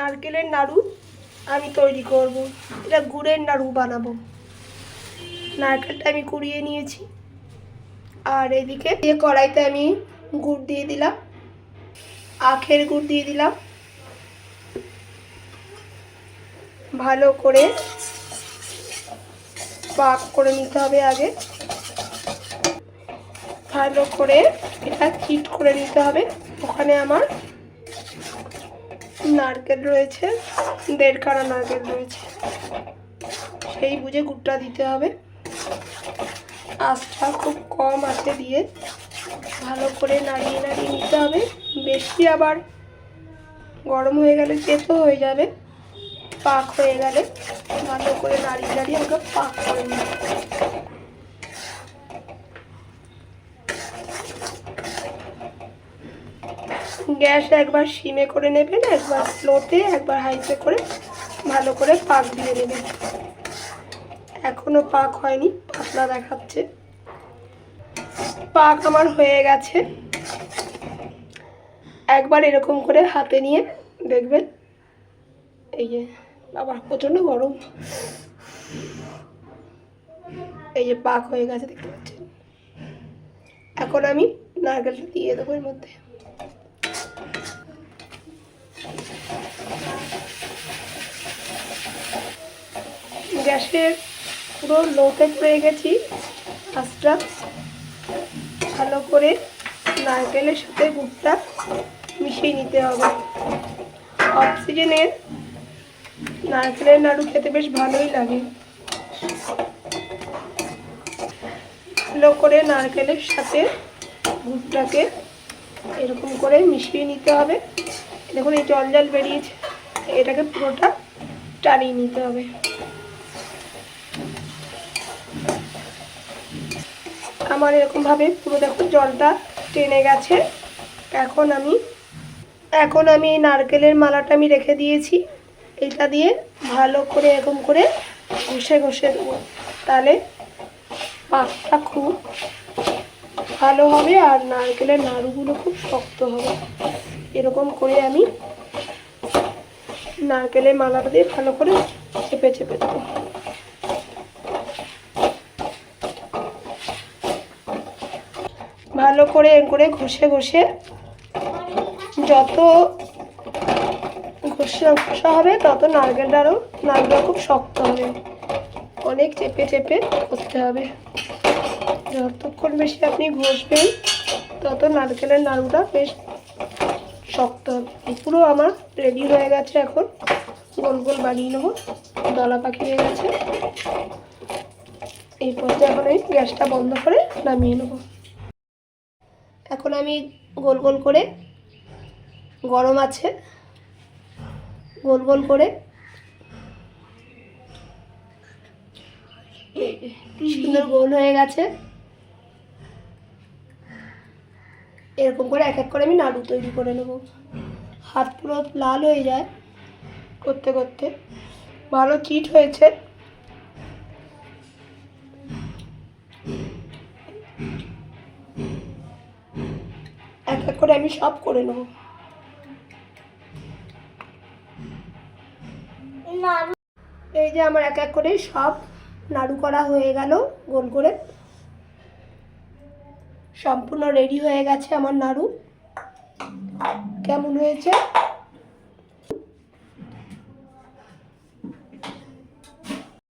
নারকেলের নাড়ু আমি তৈরি করব। এটা গুড়ের নাড়ু বানাবো। নারকেলটা আমি কুড়িয়ে নিয়েছি। আর এদিকে দিয়ে কড়াইতে আমি গুড় দিয়ে দিলাম, আখের গুড় দিয়ে দিলাম। ভালো করে পাক করে নিতে হবে আগে। ভালো করে এটা হিট করে নিতে হবে। ওখানে আমার নারকেল রয়েছে, দেড় কাড়া নারকেল রয়েছে। সেই বুঝে গুড়টা দিতে হবে। আঁচটা খুব কম আছে দিয়ে ভালো করে নাড়িয়ে নাড়িয়ে নিতে হবে। বেশি আবার গরম হয়ে গেলে তেতো হয়ে যাবে, পাক হয়ে গেলে ভালো করে নাড়িয়ে নাড়িয়ে আমাকে পাক করে নিতে গ্যাস একবার সিমে করে নেবেন একবার স্লোতে, একবার হাইতে করে ভালো করে পাক দিয়ে নেবেন এখনও পাক হয়নি, পাতলা দেখাচ্ছে। পাক আমার হয়ে গেছে। একবার এরকম করে হাতে নিয়ে দেখবেন, এই যে আবার প্রচণ্ড গরম। এই যে পাক হয়ে গেছে, দেখতে পাচ্ছেন? এখন আমি নারকেলটা দিয়ে দেবো এর মধ্যে। গ্যাসের পুরো লোতে পড়ে গেছি। আঁচটা ভালো করে নারকেলের সাথে গুড়টা মিশিয়ে নিতে হবে। অক্সিজেনের নারকেলের নাড়ু খেতে বেশ ভালোই লাগে। ভালো করে নারকেলের সাথে গুড়টাকে এরকম করে মিশিয়ে নিতে হবে। দেখুন, এই জল জল বেরিয়েছে। এটাকে পুরোটা টানিয়ে নিতে হবে। আমার এরকমভাবে পুরো দেখুন জলটা টেনে গেছে। এখন আমি এখন আমি এই নারকেলের মালাটা আমি রেখে দিয়েছি। এটা দিয়ে ভালো করে এরকম করে ঘষে ঘষে দেবো। তাহলে পাকটা খুব ভালো হবে আর নারকেলের নাড়ুগুলো খুব শক্ত হবে। এরকম করে আমি নারকেলের মালাটা দিয়ে ভালো করে চেপে চেপে দেবো ভালো করে এর করে ঘষে ঘষে যত ঘষা ঘষা হবে, তত নারকেলটা আরও নারকেলটা খুব শক্ত হবে। অনেক চেপে চেপে করতে হবে। যতক্ষণ বেশি আপনি ঘষবেন, তত নারকেলের নাড়ুটা বেশ শক্ত হবে। পুরো আমার রেডি হয়ে গেছে এখন। গোল গোল বানিয়ে নেব। দলা পাখি হয়ে গেছে। এই পর্যায়ে এখন আমি গ্যাসটা বন্ধ করে নামিয়ে নেব। এখন আমি গোল গোল করে গরম আছে। গোল গোল করে সুন্দর গোল হয়ে গেছে। এরকম করে এক এক করে আমি নাড়ু তৈরি করে নেব। হাত পুরো লাল হয়ে যায় করতে করতে। ভালো চিট হয়েছে। করে আমি সব করে নেব। এই যে আমার এক এক করে সব নাড়ু করা হয়ে গেল গোল করে। সম্পূর্ণ রেডি হয়ে গেছে আমার নাড়ু। কেমন হয়েছে?